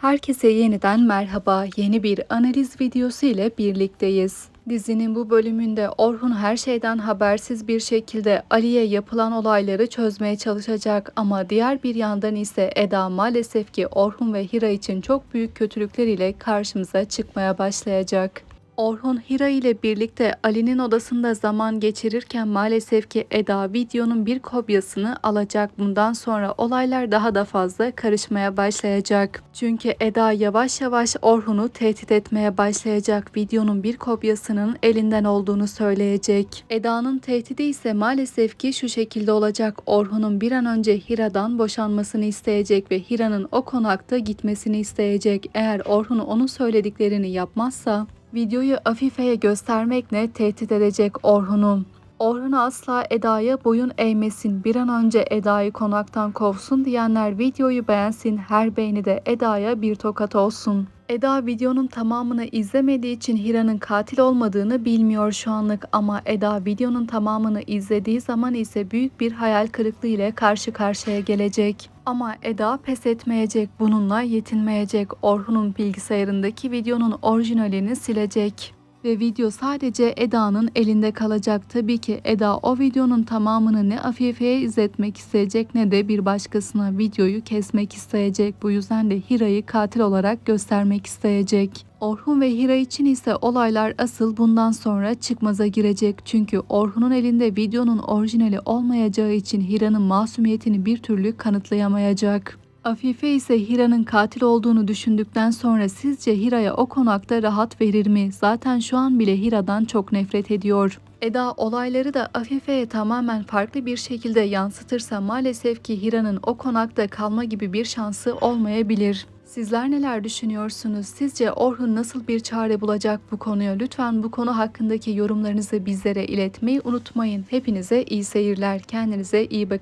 Herkese yeniden merhaba. Yeni bir analiz videosu ile birlikteyiz. Dizinin bu bölümünde Orhun her şeyden habersiz bir şekilde Ali'ye yapılan olayları çözmeye çalışacak ama diğer bir yandan ise Eda maalesef ki Orhun ve Hira için çok büyük kötülükler ile karşımıza çıkmaya başlayacak. Orhun Hira ile birlikte Ali'nin odasında zaman geçirirken maalesef ki Eda videonun bir kopyasını alacak. Bundan sonra olaylar daha da fazla karışmaya başlayacak. Çünkü Eda yavaş yavaş Orhun'u tehdit etmeye başlayacak. Videonun bir kopyasının elinden olduğunu söyleyecek. Eda'nın tehdidi ise maalesef ki şu şekilde olacak. Orhun'un bir an önce Hira'dan boşanmasını isteyecek ve Hira'nın o konakta gitmesini isteyecek. Eğer Orhun onun söylediklerini yapmazsa Videoyu Afife'ye göstermekle tehdit edecek Orhun'u. Orhun asla Eda'ya boyun eğmesin, bir an önce Eda'yı konaktan kovsun diyenler videoyu beğensin, her beğeni de Eda'ya bir tokat olsun. Eda videonun tamamını izlemediği için Hira'nın katil olmadığını bilmiyor şu anlık ama Eda videonun tamamını izlediği zaman ise büyük bir hayal kırıklığı ile karşı karşıya gelecek. Ama Eda pes etmeyecek, bununla yetinmeyecek. Orhun'un bilgisayarındaki videonun orijinalini silecek ve video sadece Eda'nın elinde kalacak. Tabii ki Eda o videonun tamamını ne Afife'ye izletmek isteyecek ne de bir başkasına videoyu kesmek isteyecek. Bu yüzden de Hira'yı katil olarak göstermek isteyecek. Orhun ve Hira için ise olaylar asıl bundan sonra çıkmaza girecek. Çünkü Orhun'un elinde videonun orijinali olmayacağı için Hira'nın masumiyetini bir türlü kanıtlayamayacak. Afife ise Hira'nın katil olduğunu düşündükten sonra sizce Hira'ya o konakta rahat verir mi? Zaten şu an bile Hira'dan çok nefret ediyor. Eda olayları da Afife'ye tamamen farklı bir şekilde yansıtırsa maalesef ki Hira'nın o konakta kalma gibi bir şansı olmayabilir. Sizler neler düşünüyorsunuz? Sizce Orhun nasıl bir çare bulacak bu konuya? Lütfen bu konu hakkındaki yorumlarınızı bizlere iletmeyi unutmayın. Hepinize iyi seyirler. Kendinize iyi bakın.